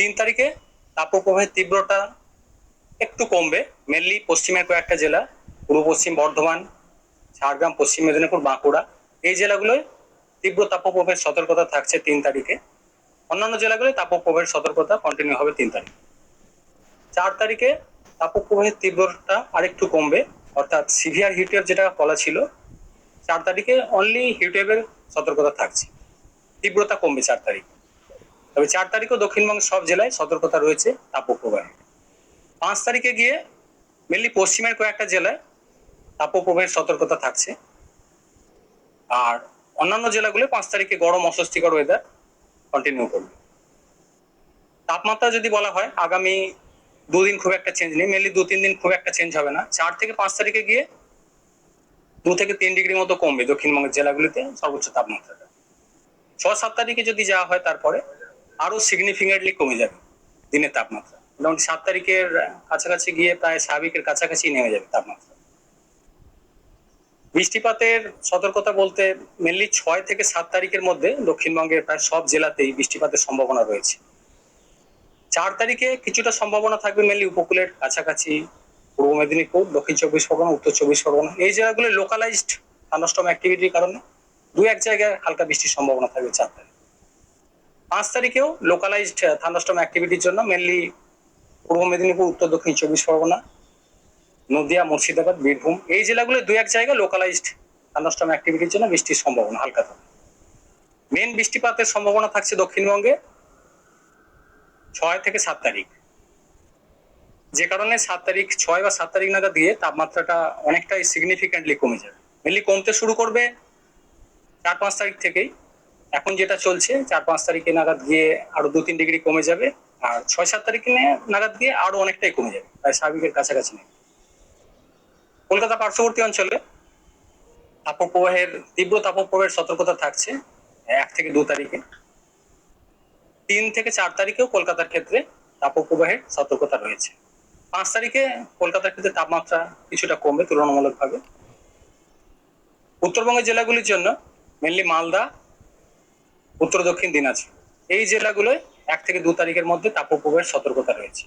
তিন তারিখে তাপপ্রবাহের তীব্রতা একটু কমবে। মেনলি পশ্চিমের কয়েকটা জেলা, পূর্ব পশ্চিম বর্ধমান, ঝাড়গ্রাম, পশ্চিম মেদিনীপুর, বাঁকুড়া, এই জেলাগুলোয় তীব্র তাপপ্রবাহের সতর্কতা থাকছে তিন তারিখে। অন্যান্য জেলাগুলোয় তাপপ্রবাহের সতর্কতা কন্টিনিউ হবে তিন তারিখ। চার তারিখে তাপপ্রবাহের তীব্রতা আরেকটু কমবে, অর্থাৎ সিভিয়ার হিটওয়েভ যেটা বলা ছিল, চার তারিখে অনলি হিটওয়েভের সতর্কতা থাকছে। তীব্রতা কমবে চার তারিখ। তবে চার তারিখেও দক্ষিণবঙ্গের সব জেলায় সতর্কতা রয়েছে তাপপ্রবাহে পাঁচ তারিখে গিয়ে মেনলি পশ্চিমের কয়েকটা জেলায় তাপপ্রবাহের সতর্কতা থাকছে। আর অন্যান্য জেলাগুলো পাঁচ তারিখে গরম অস্বস্তিকর ওয়েদার কন্টিনিউ করবে। তাপমাত্রা যদি বলা হয়, আগামী দুদিন খুব একটা চেঞ্জ নেই। মেনলি দু তিন দিন খুব একটা চেঞ্জ হবে না। চার থেকে পাঁচ তারিখে গিয়ে দু থেকে তিন ডিগ্রি মতো কমবে দক্ষিণবঙ্গের জেলাগুলিতে সর্বোচ্চ তাপমাত্রাটা। ছ সাত তারিখে যদি যাওয়া হয় তারপরে আরও সিগনিফিকেন্টলি কমে যাবে দিনের তাপমাত্রা। মোটামুটি সাত তারিখের কাছাকাছি গিয়ে প্রায় স্বাভাবিকের কাছাকাছি নেমে যাবে তাপমাত্রা। বৃষ্টিপাতের সতর্কতা বলতে মেনলি ছয় থেকে সাত তারিখের মধ্যে দক্ষিণবঙ্গের প্রায় সব জেলাতেই বৃষ্টিপাতের সম্ভাবনা রয়েছে। চার তারিখে কিছুটা সম্ভাবনা থাকবে মেনলি উপকূলের কাছাকাছি, পূর্ব মেদিনীপুর, দক্ষিণ চব্বিশ পরগনা, উত্তর চব্বিশ পরগনা। এই জেলাগুলো লোকালাইজড থান্ডারস্টর্ম অ্যাক্টিভিটির কারণে দু এক জায়গায় হালকা বৃষ্টির সম্ভাবনা থাকবে চার তারিখ। পাঁচ তারিখেও লোকালাইজড থান্ডারস্টর্ম অ্যাক্টিভিটির জন্য মেনলি পূর্ব মেদিনীপুর, উত্তর দক্ষিণ চব্বিশ পরগনা, নদিয়া, মুর্শিদাবাদ, বীরভূম এই জেলাগুলো দু এক জায়গায় লোকালাইজড থান্ডারস্টর্ম অ্যাক্টিভিটির জন্য বৃষ্টির সম্ভাবনা হালকা থাকে। মেন বৃষ্টিপাতের সম্ভাবনা থাকছে দক্ষিণবঙ্গে ছয় থেকে সাত তারিখ। যে কারণে সাত তারিখ, ছয় বা সাত তারিখ নাগাদ দিয়ে তাপমাত্রাটা অনেকটাই সিগনিফিকেন্টলি কমে যাবে। মেনলি কমতে শুরু করবে চার পাঁচ তারিখ থেকেই। এখন যেটা চলছে, চার পাঁচ তারিখে নাগাদ গিয়ে আরও দু তিন ডিগ্রি কমে যাবে, আর ছয় সাত তারিখে নাগাদ গিয়ে আরও অনেকটাই কমে যাবে প্রায় স্বাভাবিকের কাছাকাছি নেই। কলকাতা পার্শ্ববর্তী অঞ্চলে তাপপ্রবাহের, তীব্র তাপপ্রবাহের সতর্কতা থাকছে এক থেকে দু তারিখে। তিন থেকে চার তারিখেও কলকাতার ক্ষেত্রে তাপপ্রবাহের সতর্কতা রয়েছে। পাঁচ তারিখে কলকাতার ক্ষেত্রে তাপমাত্রা কিছুটা কমবে তুলনামূলকভাবে। উত্তরবঙ্গের জেলাগুলির জন্য মেনলি মালদা উত্তর দক্ষিণ দিনাজপুর। এই জেলাগুলোয় এক থেকে দু তারিখের মধ্যে তাপপ্রবাহের সতর্কতা রয়েছে।